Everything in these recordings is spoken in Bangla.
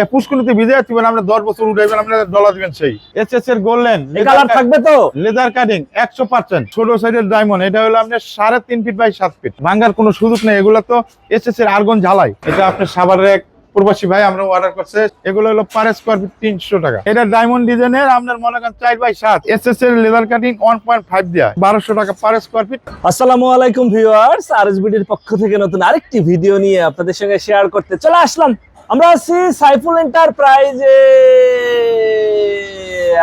এ পুষ্কুনিতে ভিজে দিবেন আপনি দশ বছর উঠাইবেন আপনি ডলার দিবেন সেই। এস এস এর গোল্ডেন কালার থাকবে তো? লেদার কাটিং একশো পার্সেন্ট। ছোট সাইজের ডায়মন্ড এটা হলো আপনার সাড়ে তিন ফিট বাই সাত ফিট ভাঙ্গার কোনো সুযোগ নেই। এগুলো তো এস এস এর আর্গন ঝালাই। এটা আপনার সাভারের এক প্রবাসী ভাই আমরা অর্ডার করছে। এগুলো হলো পার স্কোয়ার ফিট তিনশো টাকা। এটা ডায়মন্ড ডিজাইনের আপনার মনে করেন চার বাই সাত। এস এস এর leather cutting one point five দেওয়া বারোশো টাকা পার স্কোয়ার ফিট আসসালামু আলাইকুম ভিউয়ার্স আরএসবিডির পক্ষ থেকে নতুন আরেকটি ভিডিও নিয়ে আপনাদের সঙ্গে শেয়ার করতে চলে আসলাম। আমরা আছি সাইফুল এন্টারপ্রাইজে।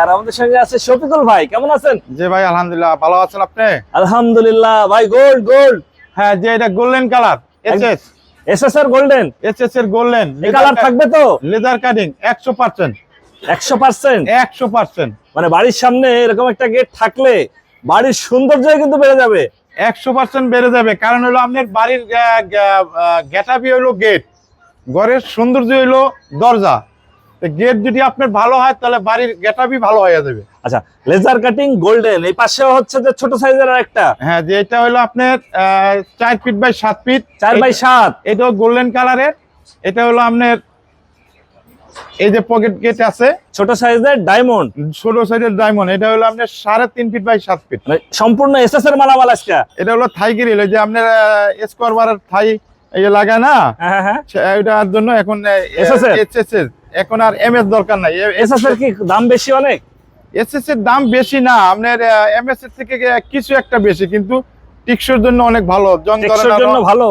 আর আমাদের সঙ্গে আছে শফিকুল ভাই কেমন আছেন? যে ভাই আলহামদুলিল্লাহ ভালো আছেন আপনি? আলহামদুলিল্লাহ ভাই গোল্ড গোল্ড হ্যাঁ যে এটা গোল্ডেন কালার এস এস এসএসআর গোল্ডেন এস এস এর গোল্ডেন এই কালার থাকবে তো? লেদার কাটিং একশো পার্সেন্ট একশো পার্সেন্ট একশো পার্সেন্ট মানে বাড়ির সামনে এরকম একটা গেট থাকলে বাড়ির সৌন্দর্য কিন্তু বেড়ে যাবে। একশো পার্সেন্ট বেড়ে যাবে। কারণ হলো আপনার বাড়ির গেটাপি হলো গেট ঘরের সৌন্দর্য হলো দরজা। গেট যদি আপনার ভালো হয় তাহলে বাড়ির গেটাপি ভালো হয়ে যাবে। আচ্ছা লেজার কাটিং গোল্ডেন এই পাশেও হচ্ছে যে ছোট সাইজের একটা হ্যাঁ যে এটা হলো আপনার চার ফিট বাই সাত ফিট চার বাই সাত? এটাও গোল্ডেন কালারের এটা হলো আপনার এই যে পকেট গেট আছে। ছোট সাইজের ডায়মন্ড ছোট সাইজের ডায়মন্ড এটা হলো আপনার সাড়ে তিন ফিট বাই সাত ফিট মানে সম্পূর্ণ এসএস এর মালামাল আজকে? এটা হলো থাই গ্রিল যে আপনার স্কোয়ার বারের থাই এই যে লাগায় না? হ্যাঁ হ্যাঁ হ্যাঁ। ওইটার জন্য এখন SS এর? এসএস এর এখন আর এমএস দরকার নাই। এসএস এর কি দাম বেশি অনেক? এসএস এর দাম বেশি না। আপনার এমএস এর থেকে কিছু একটা বেশি কিন্তু টিকসোর জন্য অনেক ভালো। জং ধরে টেকসইর না, জন্য ভালো?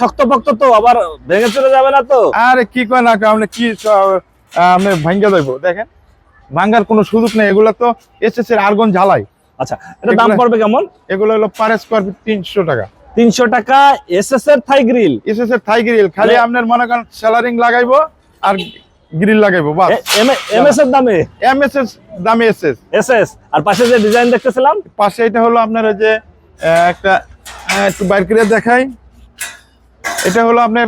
শক্তপোক্ত তো আবার ভেঙে চলে যাবে না তো? আরে কি কয় না আপনি কি আপনি ভাঙ্গা যাইব দেখেন। ভাঙ্গার কোনো সুযোগ নেই এগুলো তো এসএস এর আর্গন ঝালাই আচ্ছা এটা দাম পড়বে কেমন? এগুলো হলো পার স্কোয়ার ফিট তিনশো টাকা। তিনশো টাকা এসএস এর থাই গ্রিল এসএস এর থাই গ্রিল খালি আপনার মনে করেন সেলারিং লাগাইবো আর গ্রিল লাগাইবো বাস। এমএস এর দামে? এমএস এর দামে এসএস। এসএস। আর পাশে যে ডিজাইন দেখতেছিলাম? পাশে এটা হলো আপনার ওই যে একটা একটু বাইর করে দেখাই। এটা হলো আপনার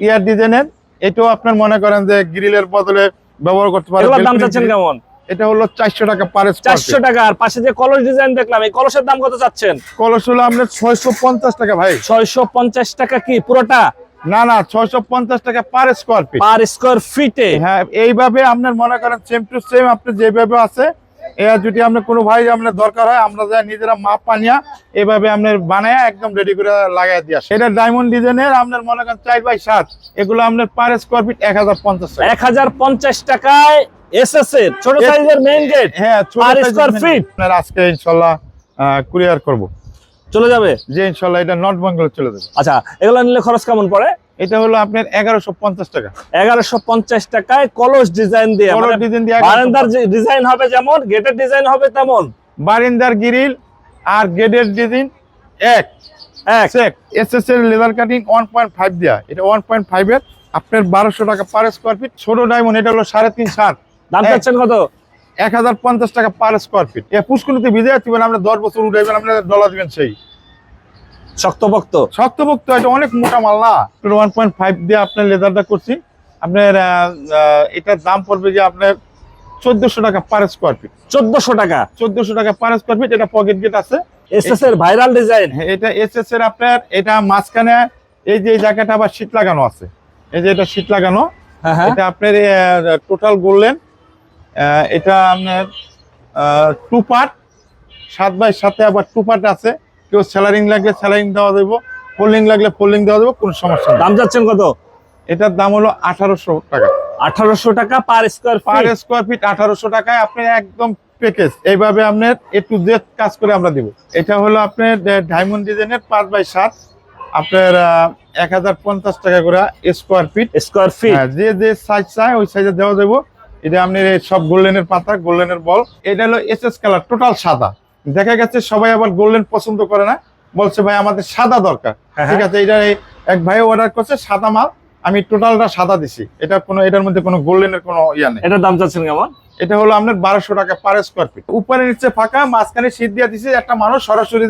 ইয়ার ডিজাইনের এটাও আপনার মনে করেন যে গ্রিলের বদলে ব্যবহার করতে পারেন দাম চাচ্ছেন কেমন? এটা হলো চারশো টাকা পার চারশো টাকা। আর পাশে যে কলস ডিজাইন দেখলাম এই কলসের দাম কত চাচ্ছেন? কলস হলো আপনার ছয়শো পঞ্চাশ টাকা ভাই। ছয়শো পঞ্চাশ টাকা কি পুরোটা? না না ছয়শো পঞ্চাশ টাকা per square feet per square ফিটে হ্যাঁ এইভাবে আপনার মনে করেন সেম টু সেম আপনি যেভাবে আছে এর যদি আপনার কোনো ভাই আপনার দরকার হয় আমরা যাই নিজেরা মাপ পানিয়া এইভাবে আপনার বানায় একদম রেডি করে লাগাই দিয়ে আসে। এটা ডায়মন্ড ডিজাইনের আপনার মনে করেন চার বাই সাত। এগুলো আপনার পার স্কোয়ার ফিট এক হাজার পঞ্চাশ টাকা। এক হাজার পঞ্চাশ টাকায় এসএস এর ছোট সাইজের মেইন গেট হ্যাঁ Per size square আপনার আজকে ইনশাল্লাহ কুরিয়ার করব। চলে যাবে? যে ইনশাল্লাহ এটা নর্থ বেঙ্গলে চলে যাবে। আচ্ছা এগুলো নিলে খরচ কেমন পড়ে? এটা হলো আপনার এগারোশো পঞ্চাশ টাকা। এগারোশো পঞ্চাশ টাকায় কলস ডিজাইন দিয়ে বড় মানে ডিজাইন দিয়ে বারান্দার ডিজাইন হবে যেমন গেটের ডিজাইন হবে তেমন। বারিন্দার গ্রিল আর গেটের ডিজাইন এক। এক। চেক এসএস এর leather cutting one point five দেওয়া এটা ওয়ান পয়েন্ট ফাইভ এর আপনার বারোশো টাকা পার স্কোয়ার ফিট ছোট ডায়মন্ড এটা হলো সাড়ে তিন সাত দাম এক। চাচ্ছেন কত? এক হাজার পঞ্চাশ টাকা পার স্কোয়ার ফিট এ পুষ্কুনিতে ভিজে যাচ্ছেন আপনি দশ বছর উঠাইবেন আপনি ডলার দিবেন সেই। শক্তপোক্ত? শক্তভুক্ত এটা অনেক মোটা মাল না। ওয়ান পয়েন্ট ফাইভ দিয়ে আপনার লেদারটা করছি। আপনার এটার দাম পড়বে যে আপনার চোদ্দশো টাকা পার স্কোয়ার ফিট চোদ্দশো টাকা? চোদ্দশো টাকা পার স্কোয়ার ফিট এটা পকেট গেট আছে। এসএস এর ভাইরাল ডিজাইন এটা এসএস এর আপনার এটা মাঝখানে এই যে জায়গাটা আবার শীত লাগানো আছে। এই যে এটা শীত লাগানো হ্যাঁ হ্যাঁ। এটা আপনার টোটাল বললেন এটা আপনার টু পার্ট সাত বাই সাথে আবার টু পার্ট আছে। কেউ স্যালারিং লাগলে স্যালারিং দেওয়া দেবো ফোল্ডিং লাগলে ফোল্ডিং দেওয়া দেবো কোনো সমস্যা দাম যাচ্ছেন কত? এটার দাম হলো আঠারোশো টাকা। আঠারোশো টাকা per square per square feet আঠারোশো টাকায় আপনি একদম প্যাকেজ এইভাবে আপনার এ টু জেড কাজ করে আমরা দিব। এটা হলো আপনার ডায়মন্ড ডিজাইনের পাঁচ বাই সাত। আপনার এক হাজার পঞ্চাশ টাকা করে স্কোয়ার ফিট স্কোয়ার ফিট যে যে সাইজ চায় ওই সাইজে দেওয়া যাব এটা আপনার সব গোল্ডেনের পাতা গোল্ডেনের বল এটা হলো এস এস কালার টোটাল সাদা। দেখা গেছে সবাই আবার গোল্ডেন পছন্দ করে না বলছে ভাই আমাদের সাদা দরকার। হ্যাঁ, ঠিক আছে এটা এক ভাই অর্ডার করছে সাদা মাল আমি টোটালটা সাদা দিছি। এটা কোনো এটার মধ্যে কোনো গোল্ডেনের কোনো ইয়া নেই। এটার দাম চাচ্ছেন কেমন? এটা হলো আপনার বারোশো টাকা পার স্কোয়ার ফিট উপরে নিচে ফাঁকা মাঝখানে শীত দিয়ে দিছে একটা মানুষ সরাসরি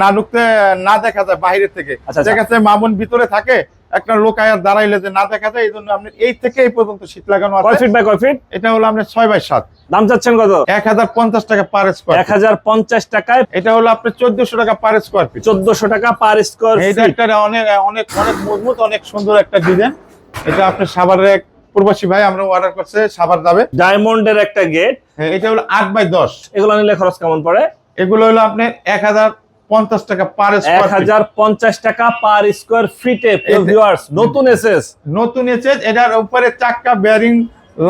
না ঢুকতে না দেখা যায় বাইরে থেকে। আচ্ছা, আচ্ছা। দেখা যাচ্ছে মামুন ভিতরে থাকে একটা লোক আয়ার দাঁড়াইলে যে না দেখা যায় এই জন্য আপনি এই থেকে এই পর্যন্ত শীত লাগানো কয় আছে ফিট বাই কয় ফিট এটা হলো আপনার ছয় বাই সাত। দাম চাচ্ছেন কত? এক হাজার পঞ্চাশ টাকা পার স্কোয়ার এক হাজার পঞ্চাশ টাকায় এটা হলো আপনার চোদ্দশো টাকা পার স্কোয়ার ফিট চোদ্দশো টাকা পার স্কোয়ার এটা একটা অনেক অনেক অনেক মজবুত অনেক সুন্দর একটা ডিজাইন এটা আপনার সাভারের এক প্রবাসী ভাই আমরা অর্ডার করছে সাভার যাবে। ডায়মন্ডের একটা গেট হ্যাঁ, এটা হলো আট বাই দশ। এগুলো নিলে খরচ কেমন পড়ে? এগুলো হলো আপনার এক হাজার পঞ্চাশ টাকা পার এক স্কোয়ার হাজার পঞ্চাশ টাকা পার স্কোয়ার ফিটে ভিউয়ার্স নতুন এসএস নতুন এসে এটার উপরে চাক্কা বেয়ারিং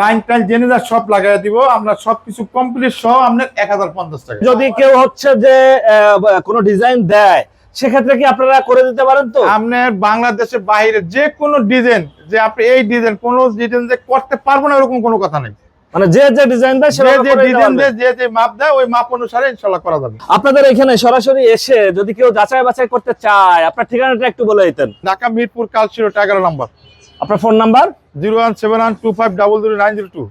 লাইন টাইন জেনে সব লাগাই দিব আমরা সবকিছু কমপ্লিট সহ আপনার এক হাজার পঞ্চাশ টাকা। যদি কেউ হচ্ছে যে কোনো ডিজাইন দেয় সেক্ষেত্রে কি আপনারা করে দিতে পারেন তো? আপনার বাংলাদেশের বাইরে যে কোনো ডিজাইন যে আপনি এই ডিজাইন কোন ডিজাইন যে করতে পারব না এরকম কোনো কথা নেই। মানে যে যে ডিজাইন দেয় যে যে ডিজাইন পারবেন। যে যে মাপ দেয় ওই মাপ অনুসারে ইনশাল্লাহ করা যাবে। আপনাদের এখানে সরাসরি এসে যদি কেউ যাচাই বাছাই করতে চায় আপনার ঠিকানাটা একটু বলে দিতেন। ঢাকা মিরপুর কালচিরো এগারো নম্বর। আপনার phone number zero one seven one two five double zero nine zero two.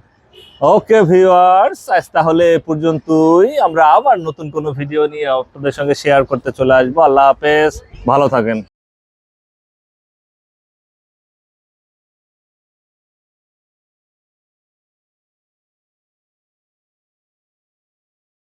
Okay viewers আজ তাহলে পর্যন্তই। আমরা আবার নতুন কোনো ভিডিও নিয়ে আপনাদের সঙ্গে শেয়ার করতে চলে আসব। আল্লাহ হাফেজ। ভালো থাকেন।